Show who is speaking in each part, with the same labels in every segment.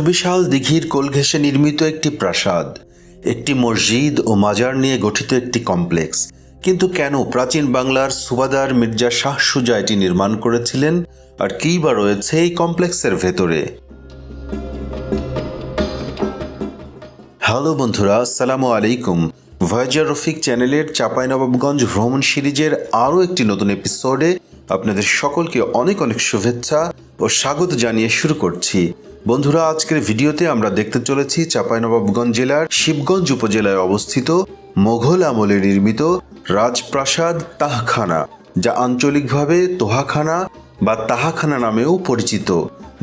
Speaker 1: সুবিশাল দিঘির কোল ঘেঁষে নির্মিত একটি প্রাসাদ, একটি মসজিদ ও মাজার নিয়ে গঠিত একটি কমপ্লেক্স। কিন্তু কেন প্রাচীন বাংলার সুবাদার মির্জা শাহ সুজা এটি নির্মাণ করেছিলেন আর কী বা রয়েছে এই কমপ্লেক্সের ভেতরে? হ্যালো বন্ধুরা, আসসালামু আলাইকুম। ভয়েজার রফিক চ্যানেলের চাঁপাইনবাবগঞ্জ ভ্রমণ সিরিজের আরও একটি নতুন এপিসোডে আপনাদের সকলকে অনেক অনেক শুভেচ্ছা ও স্বাগত জানিয়ে শুরু করছি। বন্ধুরা, আজকের ভিডিওতে আমরা দেখতে চলেছি চাঁপাইনবাবগঞ্জ জেলার শিবগঞ্জ উপজেলায় অবস্থিত মোঘল আমলে নির্মিত রাজপ্রাসাদ তাহখানা, যা আঞ্চলিকভাবে তোহাখানা বা তাহাখানা নামেও পরিচিত,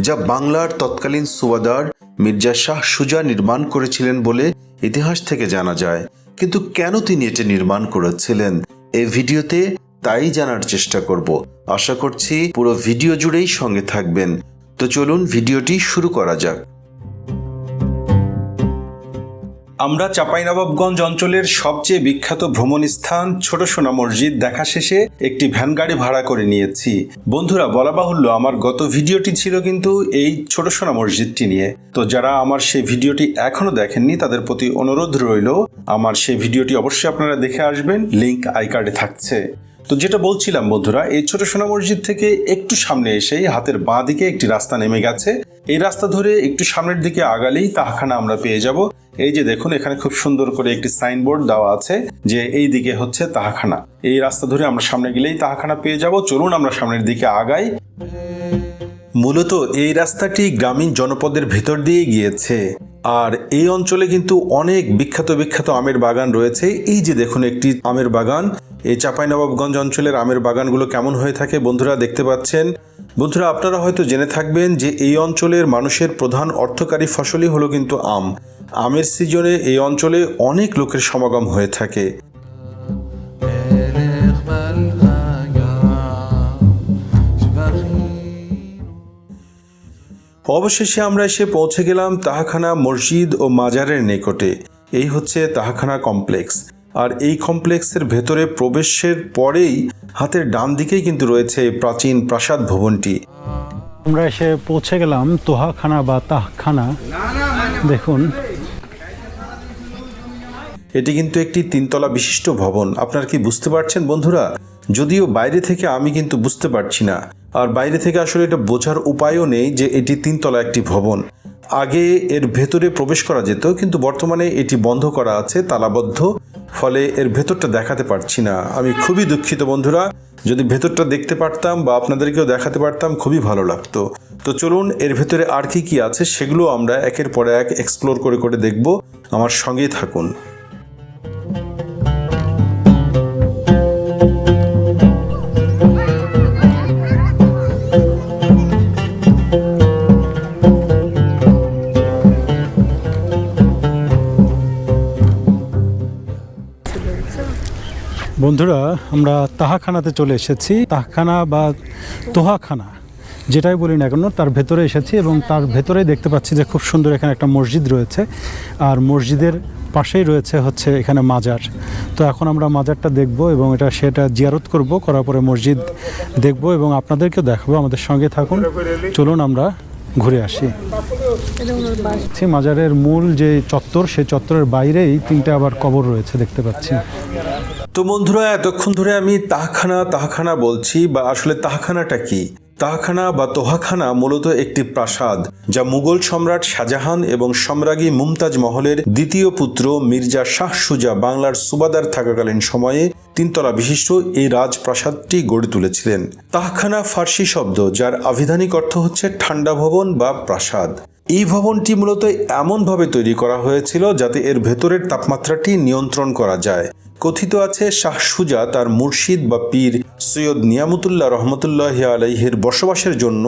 Speaker 1: যা বাংলার তৎকালীন সুবাদার মির্জা শাহ সুজা নির্মাণ করেছিলেন বলে ইতিহাস থেকে জানা যায়। কিন্তু কেন তিনি এটি নির্মাণ করেছিলেন? এই ভিডিওতে তাই জানার চেষ্টা করব। আশা করছি পুরো ভিডিও জুড়েই সঙ্গে থাকবেন। তো চলুন ভিডিওটি শুরু করা যাক। আমরা চাঁপাইনবাবগঞ্জ অঞ্চলের সবচেয়ে বিখ্যাত ভ্রমণ স্থান ছোট সোনা মসজিদ দেখা শেষে একটি ভ্যান গাড়ি ভাড়া করে নিয়েছি। বন্ধুরা, বলা বাহুল্য, আমার গত ভিডিওটি ছিল কিন্তু এই ছোট সোনা মসজিদটি নিয়ে। তো যারা আমার সেই ভিডিওটি এখনও দেখেননি, তাদের প্রতি অনুরোধ রইল, আমার সেই ভিডিওটি অবশ্যই আপনারা দেখে আসবেন, লিংক আই কার্ডে থাকছে। তো যেটা বলছিলাম বন্ধুরা, এই ছোট সোনা মসজিদ থেকে একটু সামনে এসেই হাতের বাঁ দিকে একটি রাস্তা নেমে গেছে। এই রাস্তা ধরে একটু সামনের দিকে আগালেই তাহাখানা আমরা পেয়ে যাব। এই যে দেখুন, এখানে খুব সুন্দর করে একটি সাইনবোর্ড দেওয়া আছে যে এই দিকে হচ্ছে তাহাখানা। এই রাস্তা ধরে আমরা সামনে গেলেই তাহাখানা পেয়ে যাব। চলুন আমরা সামনের দিকে আগাই। মূলত এই রাস্তাটি গ্রামীণ জনপদের ভেতর দিয়ে গিয়েছে। আর এই অঞ্চলে কিন্তু অনেক বিখ্যাত বিখ্যাত আমের বাগান রয়েছে। এই যে দেখুন একটি আমের বাগান, এই চাঁপাইনবাবগঞ্জ অঞ্চলের আমের বাগানগুলো কেমন হয়ে থাকে বন্ধুরা দেখতে পাচ্ছেন। বন্ধুরা আপনারা হয়তো জেনে থাকবেন যে এই অঞ্চলের মানুষের প্রধান অর্থকারী ফসলই হলো কিন্তু আম। আমের সিজনে এই অঞ্চলে অনেক লোকের সমাগম হয়ে থাকে। অবশেষে আমরা এসে পৌঁছে গেলাম তাহাখানা মসজিদ ও মাজারের নিকটে। এই হচ্ছে তাহাখানা কমপ্লেক্স। আর এই কমপ্লেক্সের ভেতরে প্রবেশের পরেই হাতের ডান দিকেই কিন্তু রয়েছে প্রাচীন প্রাসাদ ভবনটি।
Speaker 2: আমরা এসে পৌঁছে গেলাম তোহাখানা বা তাহখানা। দেখুন।
Speaker 1: এটি কিন্তু একটি তিনতলা বিশিষ্ট ভবন। আপনারা কি বুঝতে পারছেন বন্ধুরা? যদিও বাইরে থেকে আমি কিন্তু বুঝতে পারছি না। আর বাইরে থেকে আসলে এটা বোঝার উপায়ও নেই যে এটি তিনতলা একটি ভবন। আগে এর ভেতরে প্রবেশ করা যেত, কিন্তু বর্তমানে এটি বন্ধ করা আছে, তালাবদ্ধ। ফলে এর ভেতরটা দেখাতে পারছি না। আমি খুবই দুঃখিত বন্ধুরা। যদি ভেতরটা দেখতে পারতাম বা আপনাদেরকেও দেখাতে পারতাম, খুবই ভালো লাগতো। তো চলুন, এর ভেতরে আর কি কি আছে সেগুলো আমরা একের পর এক এক্সপ্লোর করে করে দেখব। আমার সঙ্গেই থাকুন।
Speaker 2: বন্ধুরা, আমরা তাহাখানাতে চলে এসেছি। তাহাখানা বা তোহাখানা, যেটাই বলি না কেন, তার ভেতরে এসেছি এবং তার ভেতরেই দেখতে পাচ্ছি যে খুব সুন্দর এখানে একটা মসজিদ রয়েছে। আর মসজিদের পাশেই রয়েছে হচ্ছে এখানে মাজার। তো এখন আমরা মাজারটা দেখব এবং এটা সেটা জিয়ারত করব, করার পরে মসজিদ দেখব এবং আপনাদেরকেও দেখাবো। আমাদের সঙ্গে থাকুন। চলুন আমরা ঘুরে আসি। মাজারের মূল যে চত্বর, সেই চত্বরের বাইরেই তিনটে আবার কবর রয়েছে দেখতে পাচ্ছি।
Speaker 1: তো বন্ধুরা, এতক্ষণ ধরে আমি তাহখানা তাহখানা বলছি, বা আসলে তাহখানাটা কি? তাহখানা বা তোহাখানা মূলত একটি প্রাসাদ, যা মুঘল সম্রাট শাহজাহান এবং সম্রাজ্ঞী মুমতাজ মহলের দ্বিতীয় পুত্র মির্জা শাহ সুজা বাংলার সুবাদার থাকাকালীন সময়ে তিনতলা বিশিষ্ট এই রাজপ্রাসাদটি গড়ে তুলেছিলেন। তাহখানা ফার্সি শব্দ, যার আভিধানিক অর্থ হচ্ছে ঠান্ডা ভবন বা প্রাসাদ। এই ভবনটি মূলত এমনভাবে তৈরি করা হয়েছিল যাতে এর ভেতরের তাপমাত্রাটি নিয়ন্ত্রণ করা যায়। কথিত আছে, শাহ সুজা তার মুর্শিদ বা পীর সৈয়দ নিয়ামতুল্লাহ রহমতুল্লাহ আলাইহের বসবাসের জন্য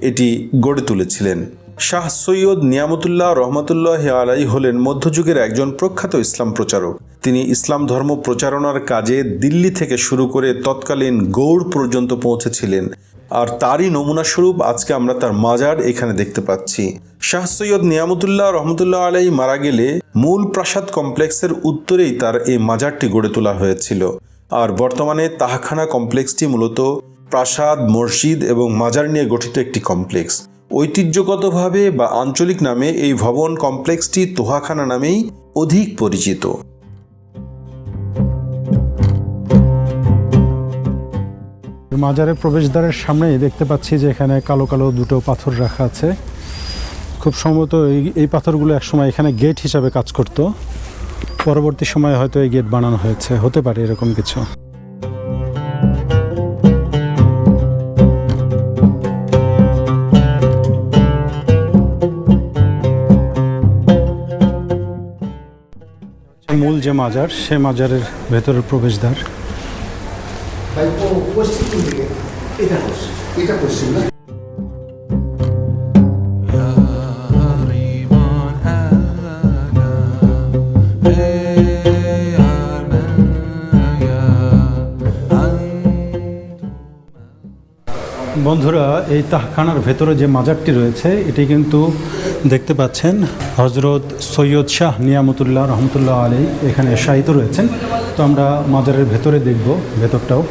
Speaker 1: এটি গড়ে তুলেছিলেন। শাহ সৈয়দ নিয়ামতুল্লাহ রহমতুল্লাহ আলাই হলেন মধ্যযুগের একজন প্রখ্যাত ইসলাম প্রচারক। তিনি ইসলাম ধর্ম প্রচারণার কাজে দিল্লি থেকে শুরু করে তৎকালীন গৌড় পর্যন্ত পৌঁছেছিলেন। আর তারই নমুনা স্বরূপ আজকে আমরা তার মাজার এখানে দেখতে পাচ্ছি। শাহ সৈয়দ নিয়ামতুল্লাহ রহমতুল্লাহ আলাই মারা গেলে মূল প্রাসাদ কমপ্লেক্সের উত্তরেই তার এই মাজারটি গড়ে তোলা হয়েছিল। আর বর্তমানে তাহাখানা কমপ্লেক্সটি মূলত প্রাসাদ, মসজিদ এবং মাজার নিয়ে গঠিত একটি কমপ্লেক্স। ঐতিহ্যগতভাবে বা আঞ্চলিক নামে এই ভবন কমপ্লেক্সটি তোহাখানা নামেই অধিক পরিচিত।
Speaker 2: মাজারের প্রবেশদ্বারের সামনেই দেখতে পাচ্ছি যে এখানে কালো কালো দুটো পাথর রাখা আছে। খুব সম্ভবত এই এই পাথরগুলো একসময় এখানে গেট হিসাবে কাজ করত। পরবর্তী সময়ে হয়তো এই গেট বানানো হয়েছে, হতে পারে এরকম কিছু। মূল যে মাজার, সে মাজারের ভেতরের প্রবেশদ্বার।
Speaker 3: তাই দিকে এটা এটা না
Speaker 2: বন্ধুরা এই তাহখানার ভেতরে যে মাজারটি রয়েছে এটি কিন্তু দেখতে পাচ্ছেন হজরত সৈয়দ শাহ নিয়ামতুল্লাহ রহমতুল্লাহ আলী এখানে শায়িত রয়েছেন। তো আমরা মাজারের ভেতরে দেখব ভেতরটাও।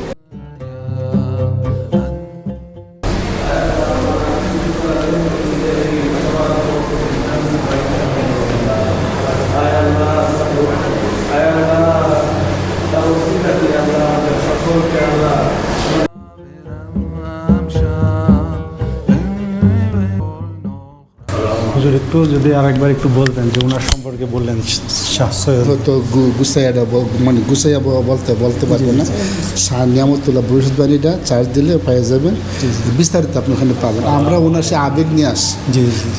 Speaker 2: একটু যদি আরেকবার একটু বলতেন যে ওনার সম্পর্কে বললেন
Speaker 3: তো গু- গুসাইয়াটা মানে গুসাইয়া বলতে বলতে পারবেন না। শাহ নিয়ামতুল্লাহ বৃহস্পতিবারীটা চার্জ দিলে পেয়ে যাবেন। বিস্তারিত আপনি ওখানে পাবেন। আমরা ওনার সে আবেগ নিয়ে আসি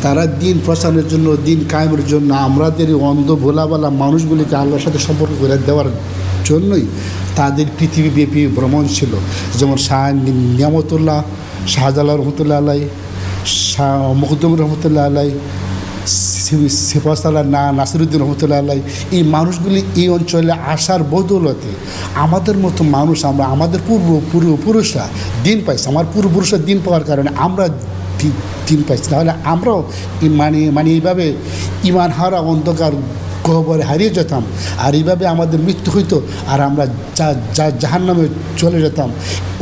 Speaker 3: তারা দিন প্রচারের জন্য দিন কায়েমের জন্য আমাদের অন্ধ ভোলাবালা মানুষগুলিকে আল্লাহর সাথে সম্পর্ক করে দেওয়ার জন্যই তাদের পৃথিবীব্যাপী ভ্রমণ ছিল। যেমন শাহ নিয়ামতুল্লাহ শাহজালাল রহমতুল্লাহ আলাই শাহ মখদুম রহমতুল্লাহ আলাই সেফাসাল্লাহ না, নাসিরুদ্দিন রহমতুল্লাহ এই মানুষগুলি এই অঞ্চলে আসার বদৌলতে আমাদের মতো মানুষ আমরা, আমাদের পূর্ব, পূর্বপুরুষরা দিন পাইছে। আমার পূর্বপুরুষরা দিন পাওয়ার কারণে আমরা দিন পাইছি। তাহলে আমরাও মানে মানে এইভাবে ইমান হারা অন্ধকার গহ্বরে হারিয়ে যেতাম। আর এইভাবে আমাদের মৃত্যু হইতো আর আমরা যা যা জাহান নামে চলে যেতাম।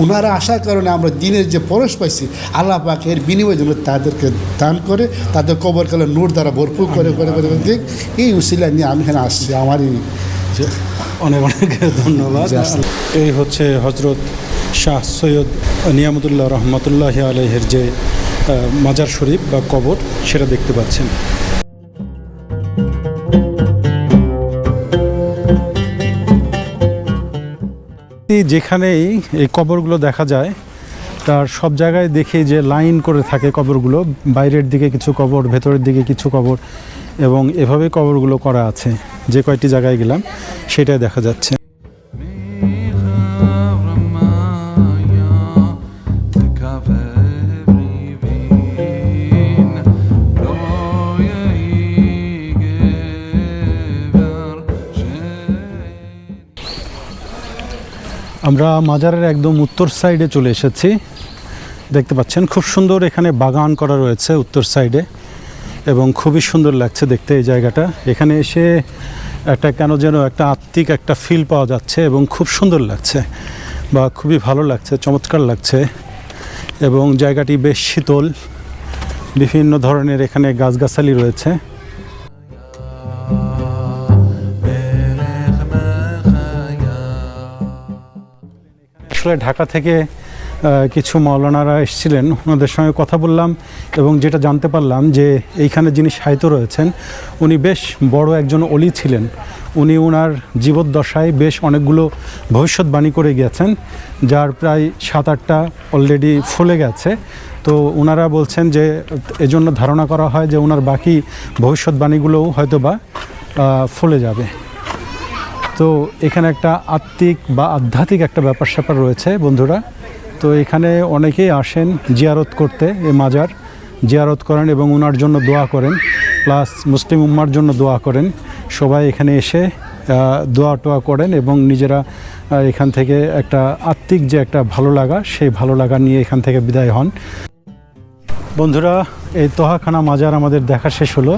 Speaker 3: ওনারা আসার কারণে আমরা দিনের যে পরশ পাইছি আল্লাহ পাক এর বিনিময়ে যেন তাদেরকে দান করে তাদের কবর কালে নূর দ্বারা ভরপুর করে করে করে দিক এই উসিলা নিয়ে আমি এখানে আসছি। আমারই
Speaker 2: অনেক অনেক ধন্যবাদ। এই হচ্ছে হজরত শাহ সৈয়দ নিয়ামতুল্লাহ রহমতুল্লাহ আলহের যে মাজার শরীফ বা কবর সেটা দেখতে পাচ্ছেন। এই যেখানেই এই কবরগুলো দেখা যায়, তার সব জায়গায় দেখি যে লাইন করে থাকে কবরগুলো। বাইরের দিকে কিছু কবর, ভেতরের দিকে কিছু কবর এবং এভাবে কবরগুলো করা আছে। যে কয়টি জায়গায় গেলাম, সেটাই দেখা যাচ্ছে। আমরা মাজারের একদম উত্তর সাইডে চলে এসেছি। দেখতে পাচ্ছেন, খুব সুন্দর এখানে বাগান করা রয়েছে উত্তর সাইডে এবং খুবই সুন্দর লাগছে দেখতে এই জায়গাটা। এখানে এসে একটা কেন যেন একটা আত্মিক একটা ফিল পাওয়া যাচ্ছে এবং খুব সুন্দর লাগছে বা খুবই ভালো লাগছে, চমৎকার লাগছে এবং জায়গাটি বেশ শীতল। বিভিন্ন ধরনের এখানে গাছগাছালি রয়েছে। আসলে ঢাকা থেকে কিছু মৌলানারা এসেছিলেন, ওনাদের সঙ্গে কথা বললাম এবং যেটা জানতে পারলাম যে এইখানে যিনি সাহিত্য রয়েছেন, উনি বেশ বড় একজন অলি ছিলেন। উনি ওনার জীবদ্দশায় বেশ অনেকগুলো ভবিষ্যৎবাণী করে গিয়েছেন যার প্রায় সাত আটটা অলরেডি ফলে গেছে। তো ওনারা বলছেন যে, এজন্য ধারণা করা হয় যে ওনার বাকি ভবিষ্যৎবাণীগুলোও হয়তো বা ফলে যাবে। তো এখানে একটা আত্মিক বা আধ্যাত্মিক একটা ব্যাপার স্যাপার রয়েছে বন্ধুরা। তো এখানে অনেকেই আসেন জিয়ারত করতে এ মাজার। জিয়ারত করেন এবং ওনার জন্য দোয়া করেন, প্লাস মুসলিম উম্মার জন্য দোয়া করেন। সবাই এখানে এসে দোয়া টোয়া করেন এবং নিজেরা এখান থেকে একটা আত্মিক যে একটা ভালো লাগা, সেই ভালো লাগা নিয়ে এখান থেকে বিদায় হন। বন্ধুরা, এই তোহাখানা মাজার আমাদের দেখা শেষ হলো।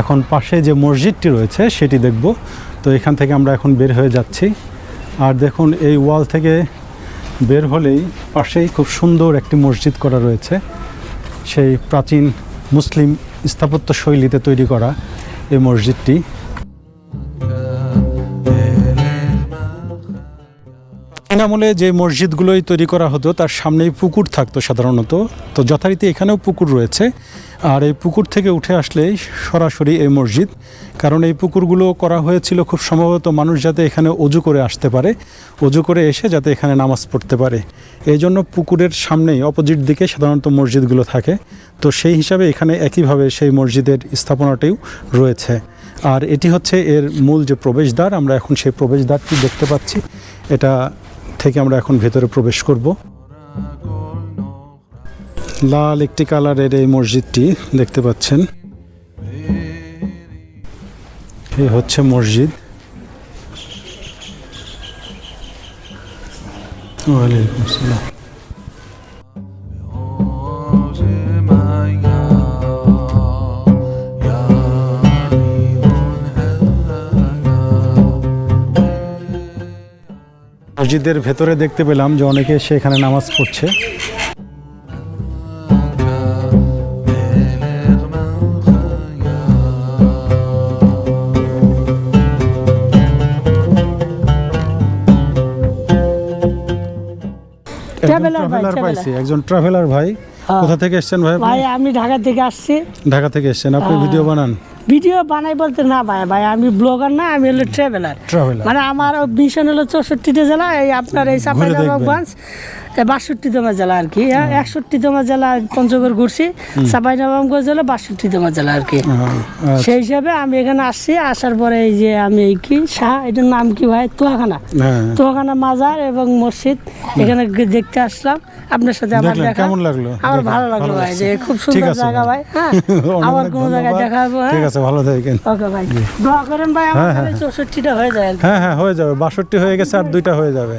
Speaker 2: এখন পাশে যে মসজিদটি রয়েছে, সেটি দেখব। তো এখান থেকে আমরা এখন বের হয়ে যাচ্ছি। আর দেখুন, এই ওয়াল থেকে বের হলেই পাশেই খুব সুন্দর একটি মসজিদ করা রয়েছে। সেই প্রাচীন মুসলিম স্থাপত্য শৈলীতে তৈরি করা এই মসজিদটি। প্রাচীন আমলে যে মসজিদগুলোই তৈরি করা হতো, তার সামনেই পুকুর থাকতো সাধারণত। তো যথারীতি এখানেও পুকুর রয়েছে। আর এই পুকুর থেকে উঠে আসলেই সরাসরি এই মসজিদ, কারণ এই পুকুরগুলো করা হয়েছিল খুব সম্ভবত মানুষ যাতে এখানে অজু করে আসতে পারে, অজু করে এসে যাতে এখানে নামাজ পড়তে পারে। এই জন্য পুকুরের সামনেই অপোজিট দিকে সাধারণত মসজিদগুলো থাকে। তো সেই হিসাবে এখানে একইভাবে সেই মসজিদের স্থাপনাটিও রয়েছে। আর এটি হচ্ছে এর মূল যে প্রবেশদ্বার, আমরা এখন সেই প্রবেশদ্বারটি দেখতে পাচ্ছি। এটা থেকে আমরা এখন ভেতরে প্রবেশ করব। লাল একটি কালারের এই মসজিদটি দেখতে পাচ্ছেন। এই হচ্ছে মসজিদ। ওয়ালাইকুম আসসালাম। মসজিদের ভেতরে দেখতে পেলাম যে অনেকে সেখানে নামাজ পড়ছে। একজন ট্রাভেলার পাইছি একজন ট্রাভেলার ভাই।
Speaker 4: হ্যাঁ।
Speaker 2: কোথা থেকে এসেছেন ভাই
Speaker 4: ভাই আমি ঢাকা থেকে আসছি।
Speaker 2: ঢাকা থেকে এসেছেন। আপনি
Speaker 4: হ্যাঁ।
Speaker 2: ভিডিও বানান।
Speaker 4: ভিডিও বানাই বলতে না ভাই ভাই আমি ব্লগার না আমি হলো ট্রাভেলার মানে আমার মিশন হলো চৌষট্টিটা জেলা এই আপনার এই চাঁপাইনবাবগঞ্জ বাষট্টিতম জেলা আর কি হ্যাঁ একষট্টি একষট্টিতম জেলা পঞ্চগড় ঘুরছি চাঁপাইনবাবগঞ্জ হলো বাষট্টিতম জেলা আর কি। সেই হিসাবে আমি এখানে আসছি আসার পরে এই যে আমি এই কি শাহ এটার নাম কি ভাই? তোহাখানা
Speaker 2: হ্যাঁ।
Speaker 4: তোহাখানা মাজার এবং মসজিদ এখানে দেখতে আসলাম। আপনার সাথে আমার দেখা।
Speaker 2: কেমন লাগল?
Speaker 4: আমার ভালো লাগল ভাই যে খুব সুন্দর জায়গা ভাই হ্যাঁ? আবার কোনো জায়গায় দেখা হবে
Speaker 2: ঠিক
Speaker 4: হ্যাঁ
Speaker 2: আছে ভালো থাকেন।
Speaker 4: ওকে ভাই। দোয়া করেন ভাই আমার
Speaker 2: হ্যাঁ,
Speaker 4: তাহলে চৌষট্টিটা হয়ে যায়
Speaker 2: হ্যাঁ হ্যাঁ হয়ে যাবে। বাষট্টি হয়ে গেছে আর দুইটা হয়ে যাবে।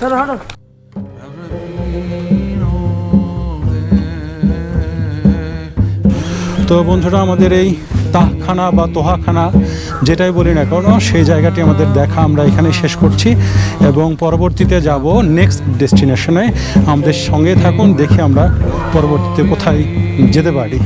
Speaker 4: চলো
Speaker 2: তো বন্ধুরা আমাদের এই তাহখানা বা তোহাখানা, যেটাই বলি না কেন, সেই জায়গাটি আমাদের দেখা আমরা এখানে শেষ করছি এবং পরবর্তীতে যাব নেক্সট ডেস্টিনেশনে আমাদের সঙ্গে থাকুন, দেখে আমরা পরবর্তীতে কোথায় যেতে পারি।